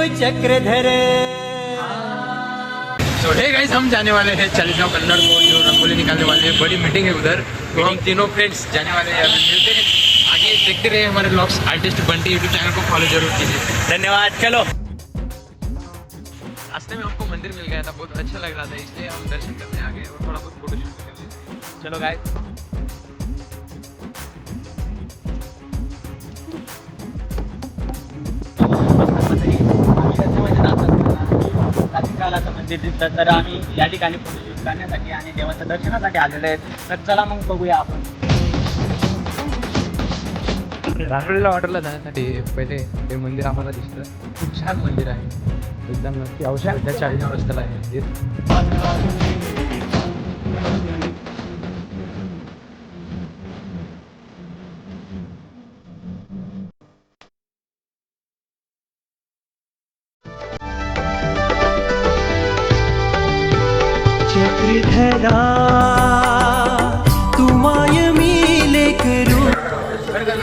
शिव चक्रधर तो hey guys हम जाने वाले हैं चालीसगांव कन्नड़ को जो रंगोली निकालने वाले हैं बड़ी मीटिंग है उधर। तो हम तीनों फ्रेंड्स जाने वाले हैं। अभी मिलते हैं। आगे देखते रहे हमारे blogs artist Bunty YouTube channel को फॉलो ज़रूर कीजिए। धन्यवाद चलो। रास्ते में हमको मंदिर मिल गया था। बहुत अच्छा लग रहा था इसलिए हम दर्शन करने आ गए और थोड़ा बहुत फ़ोटो शूट करते चलो गाय दिसतं तर आम्ही या ठिकाणी फोटोशूट करण्यासाठी आणि देवाच्या दर्शनासाठी आलेले आहेत तर चला मग बघूया आपण. रांगोळीला ऑर्डरला जाण्यासाठी पहिले हे मंदिर आम्हाला दिसतं खूप छान मंदिर आहे. एकदम नक्की औषध? त्या चाळीस रस्त्याला आहे. मंदिर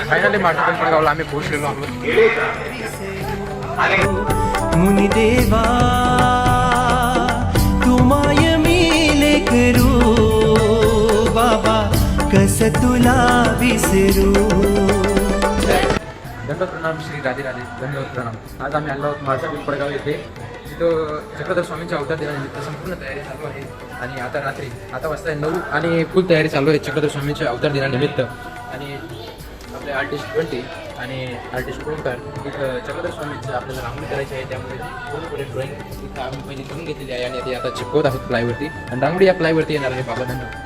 फायनली माझ्या पिंपळगावला आम्ही पोहोचलेलो आहोत. मुनिदेवा तुमाय मी लेकरू बाबा कस तुला विसरू? दंडवत प्रणाम श्री राधे राधे. दंडवत प्रणाम. आज आम्ही आलो आहोत माझा पिंपळगाव येथे. तिथं चक्रधर स्वामींच्या अवतार दिनानिमित्त संपूर्ण तयारी चालू आहे. आणि आता रात्री आता वाजता नऊ आणि फुल तयारी चालू आहे चक्रधर स्वामींच्या अवतार दिनानिमित्त. आणि आपले आर्टिस्ट ट्वेंटी आणि आर्टिस्ट ओंकार इथं चक्रधर स्वामीचं आपल्याला रांगोळी करायची आहे. त्यामुळे पूर्णपणे ड्रॉईंग इथं आम्ही पहिले करून घेतलेली आहे आणि ते आता चिपकवत आहोत प्लायवरती आणि रांगोळी या प्लायवरती येणार आहे बाबा. धन्यवाद.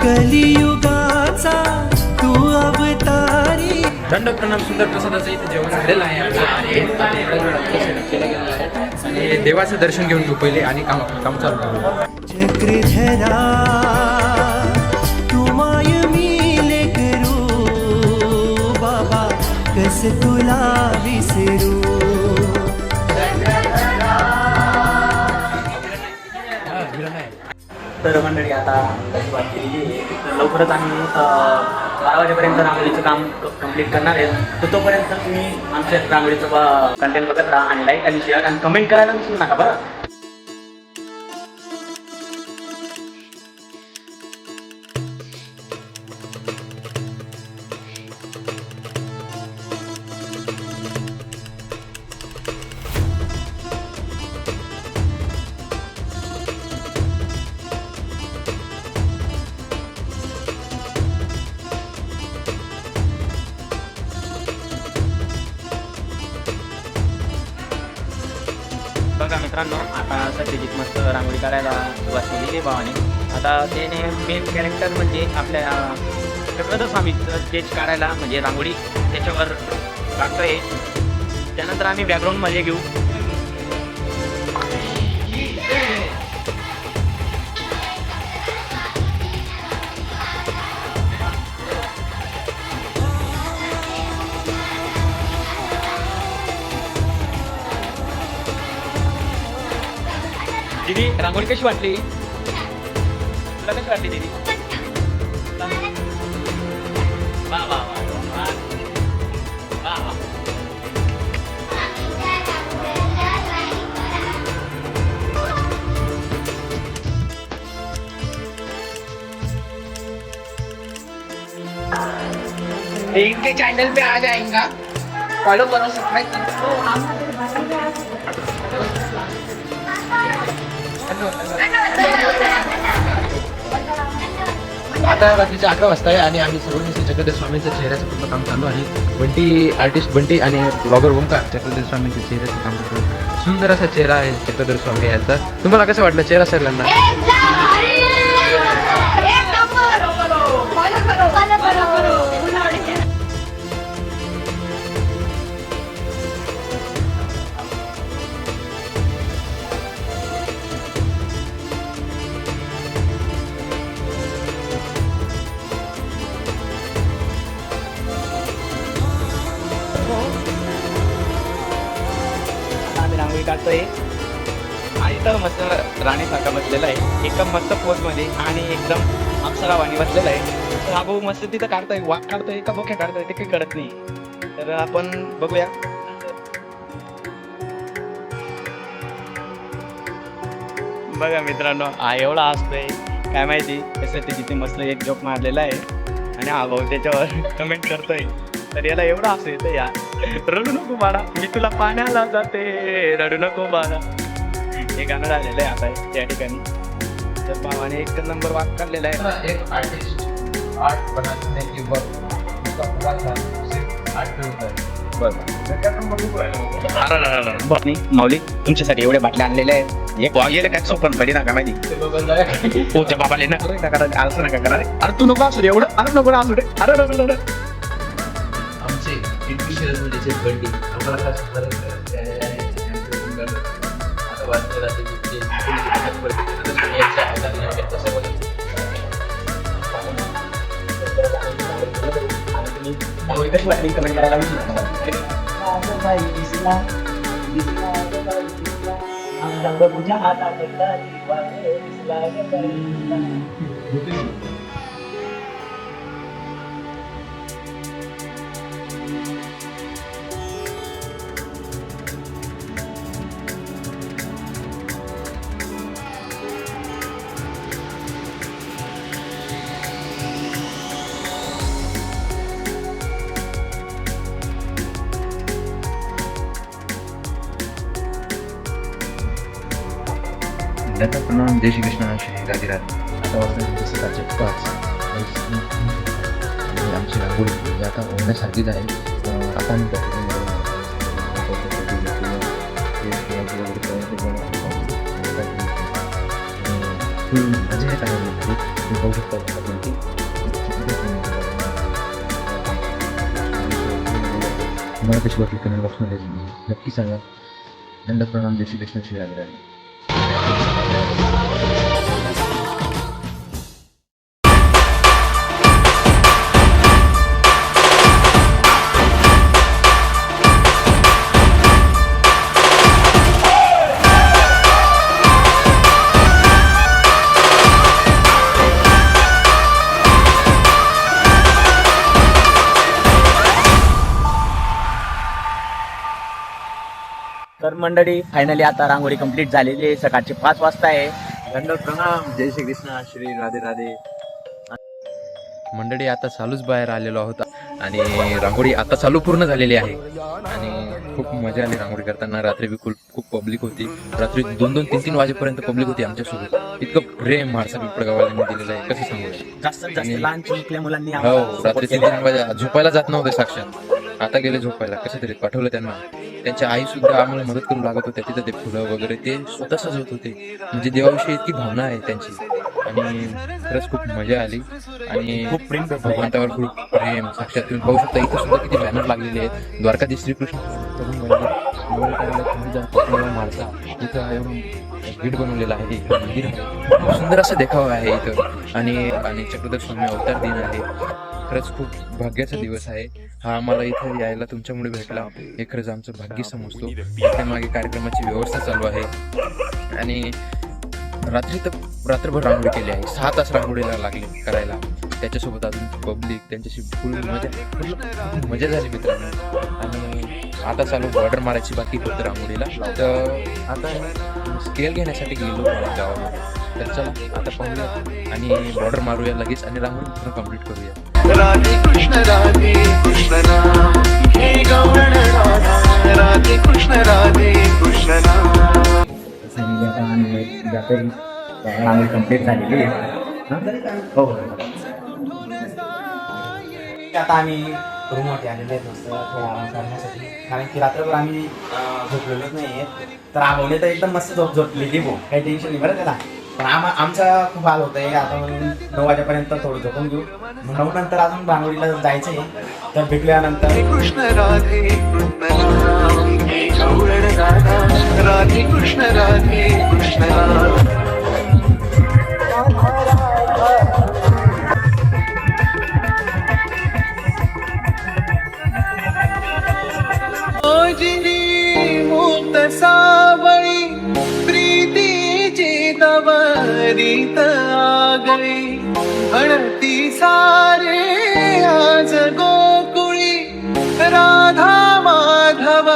कलियुगाचा अवतारी दंड प्रणाम सुंदर प्रसादाचं इथे जेवण झालेलं आहे आपलं आणि देवाचं दर्शन घेऊन घेऊ पहिले आणि काम काम चालू मी बाबा कस तुला विसरू तर मंडळी आता लवकरच आम्ही बारा वाजेपर्यंत रांगोळीचं काम कंप्लीट करणार आहे. तर तोपर्यंत तुम्ही आमच्या रांगोळीचं कंटेंट बघत राहा आणि लाईक आणि शेअर आणि कमेंट करायला विसरू नका बरं? सत्यजित मस्त रांगोळी काढायला सुरुवात केलेली आहे भावाने. आता त्याने मेन कॅरेक्टर म्हणजे आपल्या चक्रधर स्केच काढायला म्हणजे रांगोळी त्याच्यावर टाकतोय त्यानंतर आम्ही बॅकग्राऊंडमध्ये घेऊ. दीदी रांगोळी कशी वाटली? तुला कशी वाटली दीदी? वा वा वा इनके चैनल पे आ जाएगा। फॉलो करो सब्सक्राइब करो। आता रात्रीचे अकरा वाजता आहे आणि आम्ही सर्वांनी श्री चक्रधर स्वामींच्या चेहऱ्याचं पूर्ण काम चालू आहे. बंटी आर्टिस्ट बंटी आणि ब्लॉगर ओंकार चक्रदेव स्वामींच्या चेहऱ्याचं काम करतो सुंदर असा चेहरा आहे चक्रदेव स्वामी यांचा. तुम्हाला कसं वाटलं चेहरा सगळ्यांना? आम्ही रांगोळी काढतोय तर मस्त राणीसारखा बसलेला आहे. एकदम मस्त पोजमध्ये आणि एकदम अप्सरावाणी बसलेला आहे. तर हा भाऊ मस्त तिथं काढतोय वाक काढतोय का बोक्या काढतोय ते काही कळत नाही. तर आपण बघूया. बघा मित्रांनो हा एवढा असतोय. काय माहिती कसं ते तिथे मस्त एक जोक मारलेला आहे. आणि हा भाऊ त्याच्यावर कमेंट करतोय. तर याला एवढं असं येतं या. रडू नको बाळा मी तुला पाण्याला जाते. रडू नको बाळा. हे गाणं राहिलेलं आहे आता त्या ठिकाणी. तर भावाने एक नंबर वाक काढलेला आहे. एक आर्टिस्ट आर्ट बनाने की वर्क उसका पूरा था सिर्फ आर्ट पे होता है नाही माऊली तुमच्यासाठी एवढे बाटल्या आलेल्या आहेत एक वागेले काय सोपन पडी ना का माहिती हो त्या बाबाले ना नका करा असं नका करा रे. अरे तू नको असू रे एवढं अरे नको ना असू रे अरे नको नको आमचे टिटवी शरद जे बंडी आम्हाला काय सुंदर आता वाचलेला ते जे याच्या हाताने आहे तसं बघा. कमेंट करायला विसरू नका. दत्त प्रणाम जय श्री कृष्ण श्री राधे राधे आता वाजता सकाळचे पाच आणि आमची रांगोळी म्हणजे आता होण्यासारखीच आहे अं, आता आम्ही बघतो, अं, फुल मजा येत आहे म्हणजे तुम्ही पाहू शकता याच्यामध्ये. तुम्हाला कशी वाटली कमेंट बॉक्समध्ये नक्की सांगा दंड प्रणाम जय श्री कृष्ण श्री राधे राधे मंडळी फायनली आता रांगोळी कंप्लीट झालेली आहे. सकाळचे पाच वाजता आहे. दंड प्रणाम. जय श्री कृष्ण श्री राधे राधे. मंडळी आता चालूच बाहेर आलेलो आहोत. आणि रांगोळी आता चालू पूर्ण झालेली आहे. आणि खूप मजा आली रांगोळी करताना. रात्री बी खूप खूप पब्लिक होती. रात्री दोन दोन तीन तीन वाजेपर्यंत पब्लिक होती आमच्यासोबत. इतकं प्रेम म्हाळसा पिंपळगावाल्यांनी दिलेलं आहे. कसं सांगू? आणि- हो रात्री तीन. तीन वाजे झोपायला जात नव्हते साक्षात आता गेले झोपायला. कसं तरी पाठवलं त्यांना. त्यांच्या आई सुद्धा आम्हाला मदत करू लागत होत्या तिथं ते फुलं वगैरे ते स्वतः सजवत होते. म्हणजे देवाविषयी इतकी भावना आहे त्यांची. आणि खरंच खूप मजा आली. आणि खूप प्रेम. भगवंतावर खूप प्रेम. साक्षात तुम्ही पाहू शकता इथं सुद्धा किती बॅनर लागलेले आहेत. द्वारकाधीश श्रीकृष्ण. म्हाळसा इथं एवढं गेट बनवलेलं आहे. मंदिर आहे. खूप सुंदर असं देखावा आहे इथं. आणि आणि चक्रधर स्वामी अवतार दिन आहे. खरंच खूप भाग्याचा दिवस आहे. हा आम्हाला इथं यायला तुमच्यामुळे भेटला. हे खरंच आमचं भाग्य समजतो. त्या मागे कार्यक्रमाची व्यवस्था चालू आहे. आणि रात्री तर रात्रभर रांगोळी केली आहे. सहा तास रांगोळीला लागले करायला. त्याच्यासोबत अजून पब्लिक त्यांच्याशी फुल मजा मजा झाली मित्रांनो. आणि आता चालू बॉर्डर मारायची बाकी फक्त रांगोळीला. तर आता स्केल घेण्यासाठी गेलो गावामध्ये तर चला आता पाहूया. आणि बॉर्डर मारूया लगेच आणि रांगोळी पूर्ण कंप्लीट करूया. राधे कृष्ण राधे कृष्ण नाम. हे गौरण राधा राधे कृष्ण राधे कृष्ण नाम. कंप्लीट झालेली आहे हो आता आम्ही रूमवरती आलेले आहेत मस्त थोडा आराम करण्यासाठी. कारण की रात्रभर आम्ही झोपलेलोच नाही आहे तर आम्हाला तर एकदम मस्त झोप झोपलेली भाऊ. काही टेन्शन नाही बरं त्याला. पण आम आमचा खूप हाल होत आहे आता म्हणून नऊ वाजेपर्यंत थोडं झोपून घेऊ. मग नऊ नंतर अजून रांगोळीला जायचं आहे तर भेटल्यानंतर कृष्ण राधे कृष्ण नाम गौरण राधा राधे कृष्ण राधे कृष्ण मोजिनी मुक्त सावळी रीत आ गई अडती सारे आज गोकुळी राधा माधव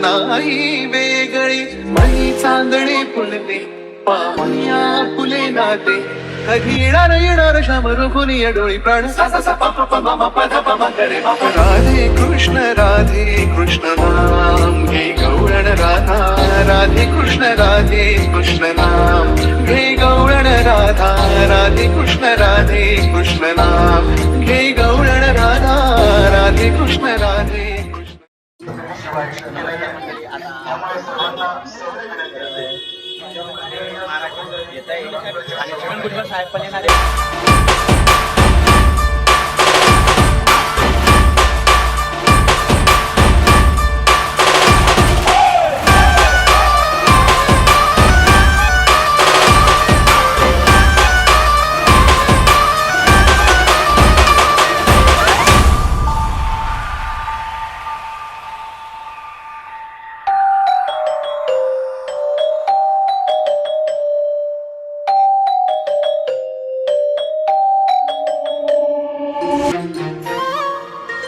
नाही वेगळी. मनी चांदणे फुलते पाहुण्या फुले नाते. कधी येणार येणार श्याम रुखुनी डोळी प्राण. राधे कृष्ण राधे कृष्ण नाम. घे गौरण राधा. राधे कृष्ण राधे कृष्ण नाम. घे राधा राधे कृष्ण राधे कृष्ण राम घे गौरण राधा राधे कृष्ण राधे कृष्ण.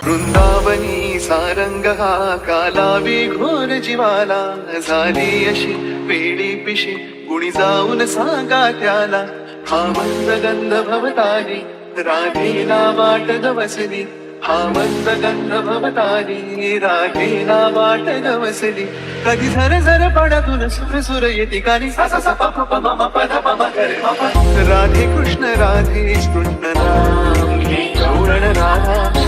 वृंदावनी सारंग हा कालावी घोर जीवाला झाली अशी वेडी पिशी कुणी जाऊन सांगा त्याला हा मंद गंध भवतारी राधेला वाट गवसली हा मंद गंध भवतारी राधेला वाट गवसली कधी झर झर पडातून सुर सुर येते कानी राधे कृष्ण राधे कृष्ण राम गौरण राधा